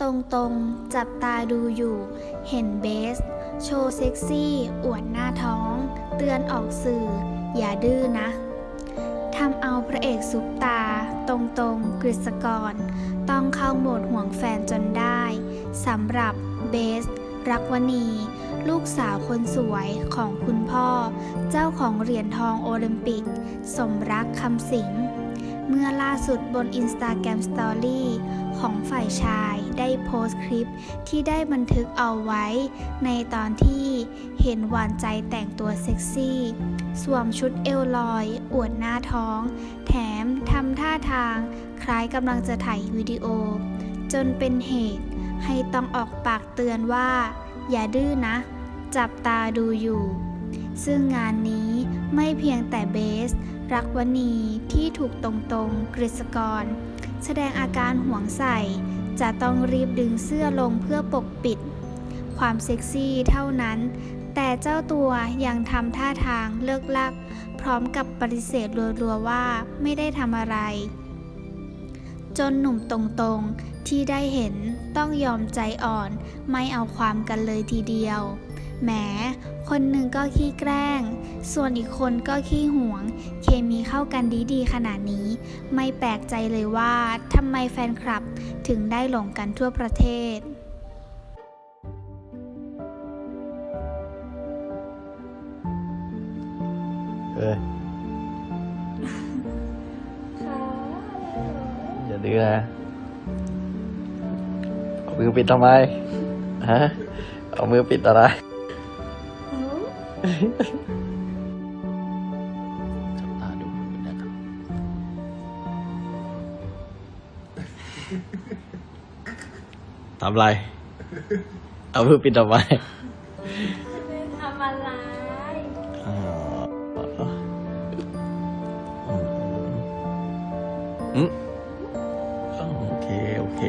ตรงๆ จับตาดูอยู่ เห็นเบส โชว์เซ็กซี่ อวดหน้าท้อง เตือนออกสื่อ อย่าดื้อนะทำเอาพระเอกซุปตา ตรงๆ กฤษกร ต้องเข้าโหมดห่วงแฟนจนได้สำหรับเบส รักวณี ลูกสาวคนสวยของคุณพ่อ เจ้าของเหรียญทองโอลิมปิก สมรักคำสิง เมื่อล่าสุดบน Instagram Story ของฝ่ายชายได้โพสต์คลิปที่ได้บันทึกเอาไว้ ในตอนที่เห็นหวานใจแต่งตัวเซ็กซี่ สวมชุดเอวลอย อวดหน้าท้อง แถมทำท่าทาง คล้ายกำลังจะถ่ายวิดีโอ จนเป็นเหตุ ให้ต้องออกปากเตือนว่า อย่าดื้อนะ จับตาดูอยู่ ซึ่งงานนี้ไม่เพียงแต่เบส รักวณีที่ถูกตรงๆกฤษกร แสดงอาการห่วงใส่ จะต้องรีบดึงเสื้อลงเพื่อปกปิด ความเซ็กซี่เท่านั้น แต่เจ้าตัวยังทำท่าทางเลิกลัก พร้อมกับปฏิเสธรัวๆว่าไม่ได้ทำอะไร จนหนุ่มตรงๆที่ได้เห็นต้องยอมใจอ่อนไม่เอาความกันเลยทีเดียว แหม คนหนึ่งก็ขี้แกล้ง ส่วนอีกคนก็ขี้หวง เคมีเข้ากันดีๆขนาดนี้ ไม่แปลกใจเลยว่าทำไมแฟนคลับถึงได้หลงกันทั่วประเทศเอ้ยอย่าดื้อนะเอามือปิดทำไม ฮะ เอามือปิดอะไร จับตาดูนะครับ ทำไร เอามือปิดทำไมทำอะไรอ๋ออืมอืมโอเค โอเค